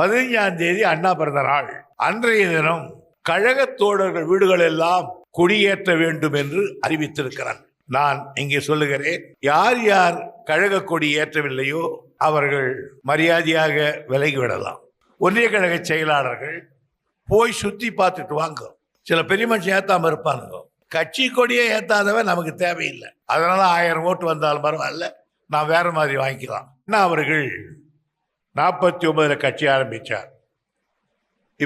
பதினைஞ்சாம் தேதி அண்ணா பிறந்த நாள் அன்றைய தினம் கழக தோழர்கள் வீடுகள் எல்லாம் குடியேற்ற வேண்டும் என்று அறிவித்திருக்கிறார். நான் இங்கே சொல்லுகிறேன் யார் யார் கழக கொடி ஏற்றவில்லையோ அவர்கள் மரியாதையாக விலகி விடலாம். ஒன்றிய கழக செயலாளர்கள் போய் சுத்தி பார்த்துட்டு வாங்க. சில பெரிய மனுஷன் ஏத்தாம இருப்பானுங்க. கட்சி கொடியே ஏத்தாதவன் நமக்கு தேவையில்லை. அதனால ஆயிரம் ஓட்டு வந்தாலும் பரவாயில்ல. நான் வேற மாதிரி வாங்கிக்கலாம். என்ன அவர்கள் நாற்பத்தி ஒன்பதுல கட்சி ஆரம்பிச்சார்.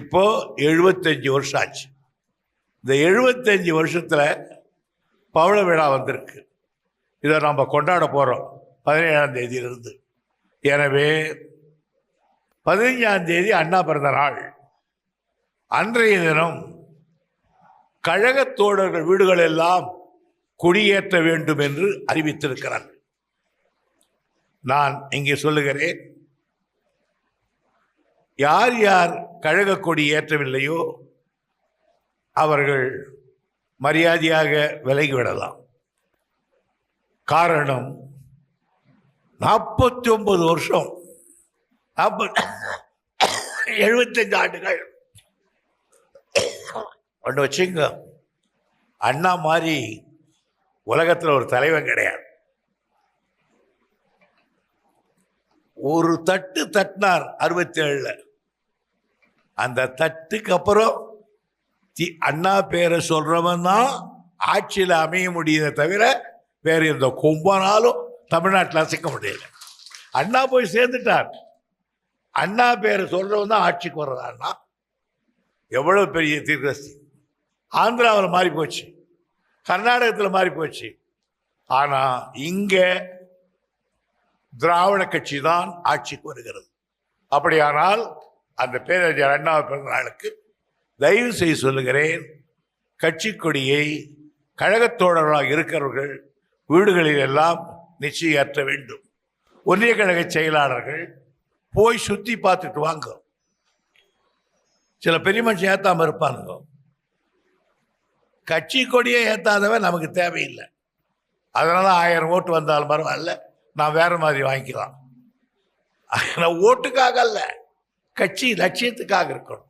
இப்போ எழுபத்தஞ்சு வருஷம் ஆச்சு இந்த எழுபத்தஞ்சு வருஷத்துல பவள விழா வந்திருக்கு. இதை நம்ம கொண்டாட போறோம் பதினேழாம் தேதியிலிருந்து. எனவே பதினைஞ்சாம் தேதி அண்ணா பிறந்த நாள் அன்றைய தினம் கழக தோழர்கள் வீடுகள் எல்லாம் குடியேற்ற வேண்டும் என்று அறிவித்திருக்கிறார் நான் இங்கே சொல்லுகிறேன் யார் யார் கழக கொடி ஏற்றவில்லையோ அவர்கள் மரியாதையாக விலகி விடலாம். காரணம் நாற்பத்தி ஒன்பது வருஷம் நாற்பத்தி எழுபத்தஞ்சு ஆண்டுகள். ஒன்று வச்சுங்க அண்ணா மாதிரி உலகத்தில் ஒரு தலைவன் கிடையாது. ஒரு தட்டு தட்டினார் அறுபத்தி அந்த தட்டுக்கு அப்புறம் தி அண்ணா பேரை சொல்கிறவன் தான் ஆட்சியில் அமைய முடியுதே தவிர வேறு எந்த கும்பனாலும் தமிழ்நாட்டில் அசைக்க முடியல. அண்ணா போய் சேர்ந்துட்டார். அண்ணா பேரை சொல்கிறவன் தான் ஆட்சிக்கு வர்றதான்னா எவ்வளோ பெரிய தீர்க்கஸ்தி ஆந்திராவில் மாறி போச்சு. கர்நாடகத்தில் மாறி போச்சு. ஆனால் இங்கே திராவிட கட்சி தான் ஆட்சிக்கு வருகிறது. அப்படியானால் அந்த பேரறிஞர் அண்ணா பிறந்த நாளுக்கு தயவு செய்து சொல்லுகிறேன் கட்சி கொடியை கழகத் தோழர்களாக இருக்கிறவர்கள் வீடுகளில் எல்லாம் நிச்சயற்ற வேண்டும். ஒன்றிய கழக செயலாளர்கள் போய் சுற்றி பார்த்துட்டு வாங்க. சில பெரிய மனுஷன் ஏற்றாமல் இருப்பானுங்க. கட்சி கொடியே ஏற்றாதவன் நமக்கு தேவையில்லை. அதனால் ஆயிரம் ஓட்டு வந்தாலும் பரவாயில்ல. நான் வேறு மாதிரி வாங்கிக்கலாம். ஓட்டுக்காக அல்ல. கட்சி லட்சியத்துக்காக இருக்கணும்.